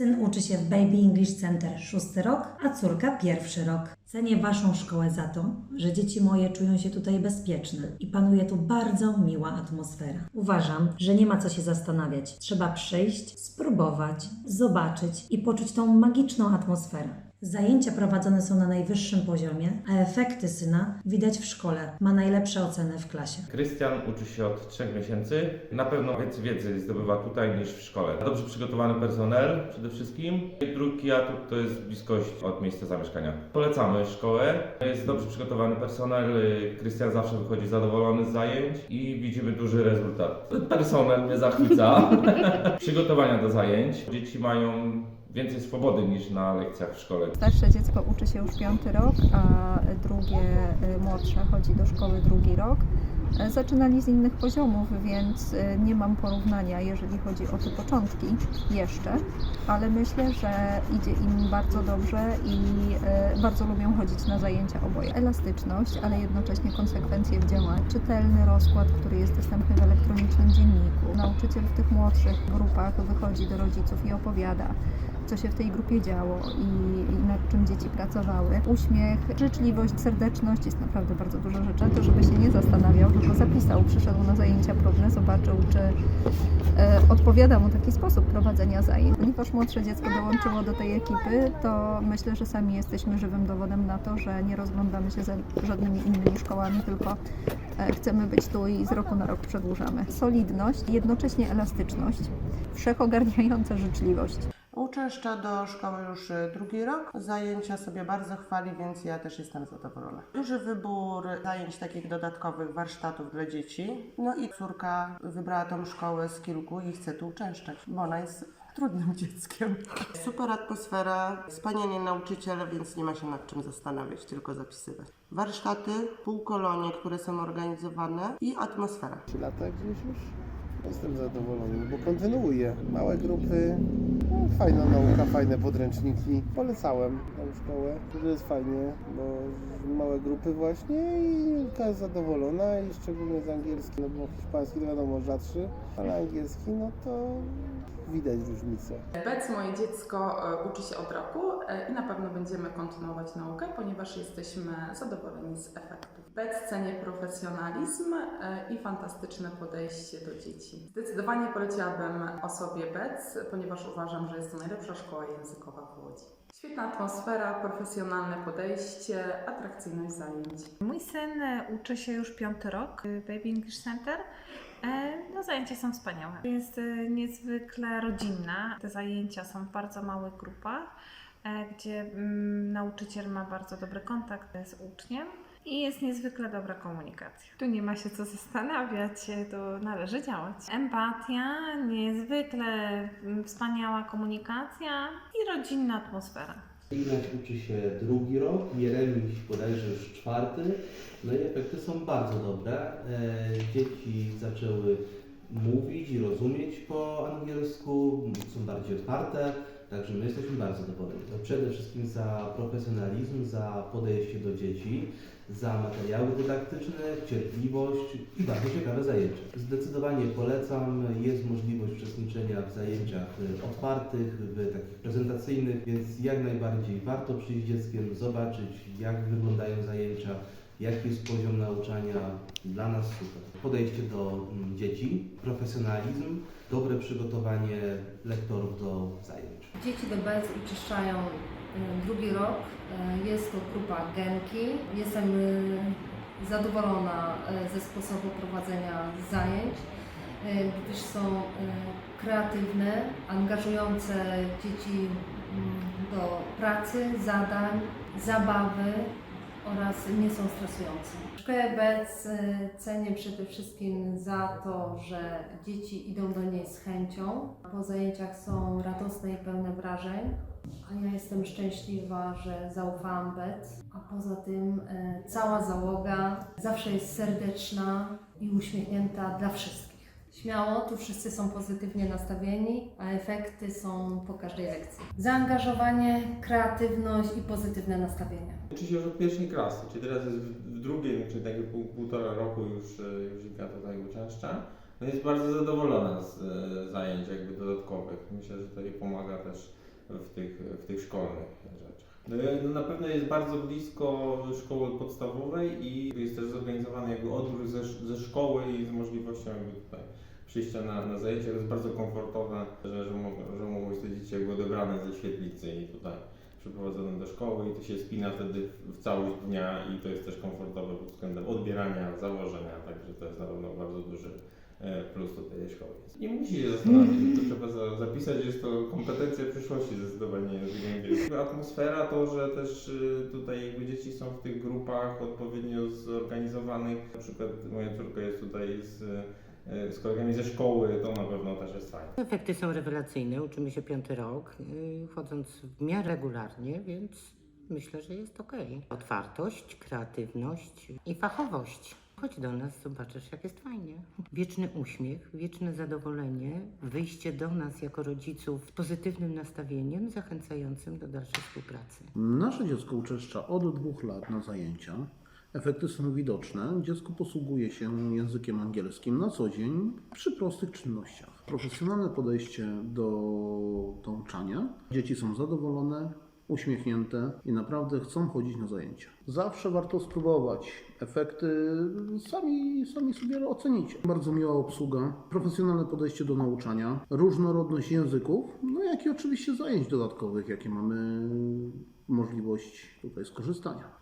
Syn uczy się w Baby English Center szósty rok, a córka pierwszy rok. Cenię Waszą szkołę za to, że dzieci moje czują się tutaj bezpieczne i panuje tu bardzo miła atmosfera. Uważam, że nie ma co się zastanawiać. Trzeba przyjść, spróbować, zobaczyć i poczuć tą magiczną atmosferę. Zajęcia prowadzone są na najwyższym poziomie, a efekty syna widać w szkole. Ma najlepsze oceny w klasie. Krystian uczy się od 3 miesięcy. Na pewno więcej wiedzy zdobywa tutaj niż w szkole. Dobrze przygotowany personel przede wszystkim. I drugi atut to jest bliskość od miejsca zamieszkania. Polecamy szkołę. Jest dobrze przygotowany personel. Krystian zawsze wychodzi zadowolony z zajęć i widzimy duży rezultat. Personel mnie zachwyca. Przygotowania do zajęć. Dzieci mają więcej swobody niż na lekcjach w szkole. Starsze dziecko uczy się już piąty rok, a drugie y, młodsze chodzi do szkoły drugi rok. Zaczynali z innych poziomów, więc y, nie mam porównania, jeżeli chodzi o te początki jeszcze, ale myślę, że idzie im bardzo dobrze i y, bardzo lubią chodzić na zajęcia oboje. Elastyczność, ale jednocześnie konsekwencje w działaniu. Czytelny rozkład, który jest dostępny w elektronicznym dzienniku. Nauczyciel w tych młodszych grupach wychodzi do rodziców i opowiada co się w tej grupie działo i, i nad czym dzieci pracowały. Uśmiech, życzliwość, serdeczność jest naprawdę bardzo dużo rzeczy. To, żeby się nie zastanawiał, tylko zapisał, przyszedł na zajęcia próbne, zobaczył, czy e, odpowiada mu taki sposób prowadzenia zajęć. Ponieważ młodsze dziecko dołączyło do tej ekipy, to myślę, że sami jesteśmy żywym dowodem na to, że nie rozglądamy się za żadnymi innymi szkołami, tylko e, chcemy być tu i z roku na rok przedłużamy. Solidność, jednocześnie elastyczność, wszechogarniająca życzliwość. Uczęszcza do szkoły już y, drugi rok. Zajęcia sobie bardzo chwali, więc ja też jestem zadowolona. Duży wybór zajęć takich dodatkowych, warsztatów dla dzieci. No i córka wybrała tą szkołę z kilku i chce tu uczęszczać, bo ona jest trudnym dzieckiem. Super atmosfera, wspaniali nauczyciele, więc nie ma się nad czym zastanawiać, tylko zapisywać. Warsztaty, półkolonie, które są organizowane i atmosfera. 3 lata gdzieś już. Jestem zadowolony, bo kontynuuję. Małe grupy, no, fajna nauka, fajne podręczniki. Polecałem tą szkołę, że jest fajnie, bo małe grupy właśnie i Julka jest zadowolona i szczególnie z angielski, no bo hiszpański to wiadomo rzadszy, ale angielski no to widać różnicę. Bec, moje dziecko, e, uczy się od roku e, i na pewno będziemy kontynuować naukę, ponieważ jesteśmy zadowoleni z efektów. Bec cenię profesjonalizm e, i fantastyczne podejście do dzieci. Zdecydowanie poleciłabym osobie Bec, ponieważ uważam, że jest to najlepsza szkoła językowa w Łodzi. Świetna atmosfera, profesjonalne podejście, atrakcyjność zajęć. Mój syn e, uczy się już piąty rok w Baby English Center. E, No, zajęcia są wspaniałe. Jest e, niezwykle rodzinna. Te zajęcia są w bardzo małych grupach, gdzie mm, nauczyciel ma bardzo dobry kontakt z uczniem i jest niezwykle dobra komunikacja. Tu nie ma się co zastanawiać, to należy działać. Empatia, niezwykle mm, wspaniała komunikacja i rodzinna atmosfera. Ignaś uczy się drugi rok, Jeremiś bodajże już czwarty, no i efekty są bardzo dobre. E, Dzieci zaczęły mówić i rozumieć po angielsku, są bardziej otwarte, także my jesteśmy bardzo zadowoleni. No Przede wszystkim za profesjonalizm, za podejście do dzieci, za materiały dydaktyczne, cierpliwość i bardzo ciekawe zajęcia. Zdecydowanie polecam, jest możliwość uczestniczenia w zajęciach e, otwartych, w takich prezentacyjnych, więc jak najbardziej warto przyjść z dzieckiem, zobaczyć jak wyglądają zajęcia, jaki jest poziom nauczania. Dla nas super. Podejście do mm, dzieci, profesjonalizm, dobre przygotowanie lektorów do zajęć. Dzieci do BEC uczęszczają y, drugi rok. Y, Jest to grupa Genki. Jestem y, zadowolona ze sposobu prowadzenia zajęć, gdyż są kreatywne, angażujące dzieci mm, do pracy, zadań, zabawy oraz nie są stresujące. Szkołę BEC y, cenię przede wszystkim za to, że dzieci idą do niej z chęcią. Po zajęciach są radosne i pełne wrażeń, a ja jestem szczęśliwa, że zaufałam BEC. A poza tym y, cała załoga zawsze jest serdeczna i uśmiechnięta dla wszystkich. Śmiało, tu wszyscy są pozytywnie nastawieni, a efekty są po każdej lekcji. Zaangażowanie, kreatywność i pozytywne nastawienie. Uczy się już od pierwszej klasy, czyli teraz jest w drugim, czyli takie pół, półtora roku już, e, już Ika tutaj uczęszcza. No jest bardzo zadowolona z e, zajęć jakby dodatkowych. Myślę, że to jej pomaga też w tych, w tych szkolnych rzeczach. No, no na pewno jest bardzo blisko szkoły podstawowej i jest też zorganizowany jakby odbiór ze, ze szkoły i z możliwością jakby tutaj przyjścia na, na zajęcia. To jest bardzo komfortowe, że, że, że mogą te dzieci jakby odebrane ze świetlicy i tutaj przyprowadzone do szkoły i to się spina wtedy w całość dnia i to jest też komfortowe pod względem odbierania, założenia, także to jest na pewno bardzo duży plus do tej szkoły. Nie musi się zastanawiać, to trzeba za, zapisać, jest to kompetencja przyszłości zdecydowanie język angielski. Atmosfera to, że też y, tutaj jakby dzieci są w tych grupach odpowiednio zorganizowanych, na przykład moja córka jest tutaj z, y, z kolegami ze szkoły, to na pewno też jest fajne. Efekty są rewelacyjne, uczymy się piąty rok, yy, chodząc w miarę regularnie, więc myślę, że jest ok. Otwartość, kreatywność i fachowość. Chodź do nas, zobaczysz jak jest fajnie. Wieczny uśmiech, wieczne zadowolenie, wyjście do nas jako rodziców z pozytywnym nastawieniem, zachęcającym do dalszej współpracy. Nasze dziecko uczęszcza od dwóch lat na zajęcia. Efekty są widoczne. Dziecko posługuje się językiem angielskim na co dzień przy prostych czynnościach. Profesjonalne podejście do nauczania. Dzieci są zadowolone, uśmiechnięte i naprawdę chcą chodzić na zajęcia. Zawsze warto spróbować. Efekty sami, sami sobie ocenicie. Bardzo miła obsługa, profesjonalne podejście do nauczania, różnorodność języków, no jak i oczywiście zajęć dodatkowych, jakie mamy możliwość tutaj skorzystania.